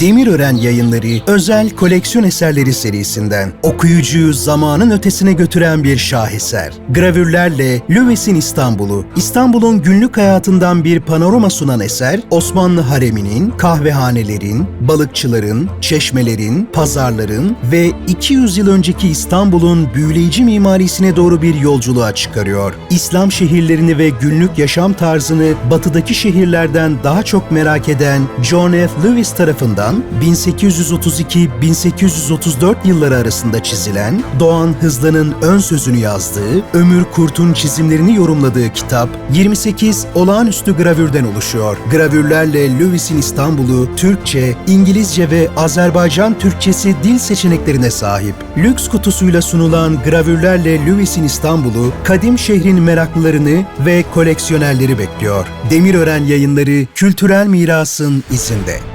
Demirören Yayınları özel koleksiyon eserleri serisinden okuyucuyu zamanın ötesine götüren bir şaheser. Gravürlerle Löwes'in İstanbul'u, İstanbul'un günlük hayatından bir panorama sunan eser, Osmanlı hareminin, kahvehanelerin, balıkçıların, çeşmelerin, pazarların ve 200 yıl önceki İstanbul'un büyüleyici mimarisine doğru bir yolculuğa çıkarıyor. İslam şehirlerini ve günlük yaşam tarzını batıdaki şehirlerden daha çok merak eden John F. Lewis tarafından 1832-1834 yılları arasında çizilen, Doğan Hızlı'nın ön sözünü yazdığı, Ömür Kurt'un çizimlerini yorumladığı kitap 28 olağanüstü gravürden oluşuyor. Gravürlerle Lewis'in İstanbul'u Türkçe, İngilizce ve Azerbaycan Türkçesi dil seçeneklerine sahip. Lüks kutusuyla sunulan gravürlerle Lewis'in İstanbul'u, kadim şehrin meraklılarını ve koleksiyonerleri bekliyor. Demirören yayınları kültürel mirasın izinde.